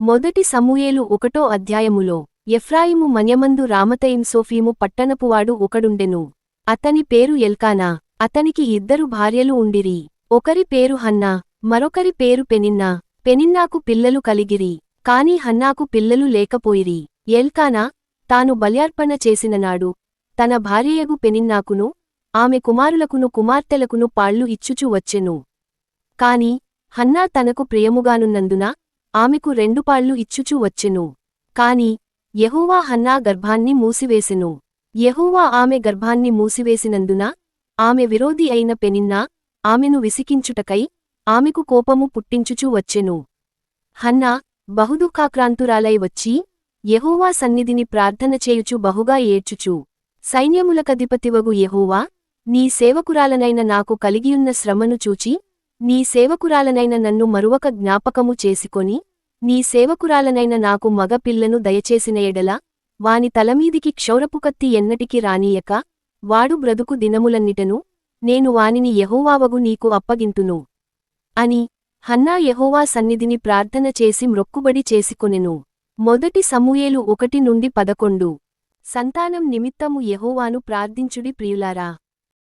మొదటి సమూయేలు ఒకటో అధ్యాయములో ఎఫ్రాయిము మన్యమందు రామతయిం సోఫీము పట్టణపువాడు ఒకడుండెను. అతని పేరు ఎల్కానా. అతనికి ఇద్దరు భార్యలు ఉండిరి. ఒకరి పేరు హన్నా మరొకరి పేరు పెనిన్నా. పెనిన్నాకు పిల్లలు కలిగిరి. కాని హన్నాకు పిల్లలు లేకపోయిరి. ఎల్కానా తాను బల్యార్పణ చేసిననాడు. తన భార్యయగు పెనిన్నాకును ఆమె కుమారులకును కుమార్తెలకును పాళ్ళు ఇచ్చుచు వచ్చెను. కాని హన్నా తనకు ప్రియముగానున్నందున ఆమెకు రెండు పాళ్ళు ఇచ్చుచూ వచ్చెను. కాని యహూవా హన్నా గర్భాన్ని మూసివేసెను. యహూవా ఆమె గర్భాన్ని మూసివేసినందున ఆమె విరోధి అయిన పెనిన్నా ఆమెను విసికించుటకై ఆమెకు కోపము పుట్టించుచూ వచ్చెను. హన్నా బహుదుఃఖాక్రాంతురాలై వచ్చి యహూవా సన్నిధిని ప్రార్థన చేయుచు బహుగా ఏడ్చుచు సైన్యములకధిపతివగు యహూవా నీ సేవకురాలనైన నాకు కలిగియున్న శ్రమను చూచి నీ సేవకురాలనైన నన్ను మరువక జ్ఞాపకము చేసుకొని నీ సేవకురాలనైన నాకు మగ పిల్లను దయచేసిన ఎడల వాని తలమీదికి క్షౌరపుకత్తి ఎన్నటికి రానీయక వాడు బ్రతుకు దినములన్నిటను నేను వానిని యహోవావగు నీకు అప్పగింతును. అని హన్నా యహోవా సన్నిధిని ప్రార్థన చేసి మ్రొక్కుబడి చేసుకొనెను. మొదటి సమూయేలు ఒకటి నుండి పదకొండు. సంతానం నిమిత్తము యహోవాను ప్రార్థించుడి ప్రియులారా.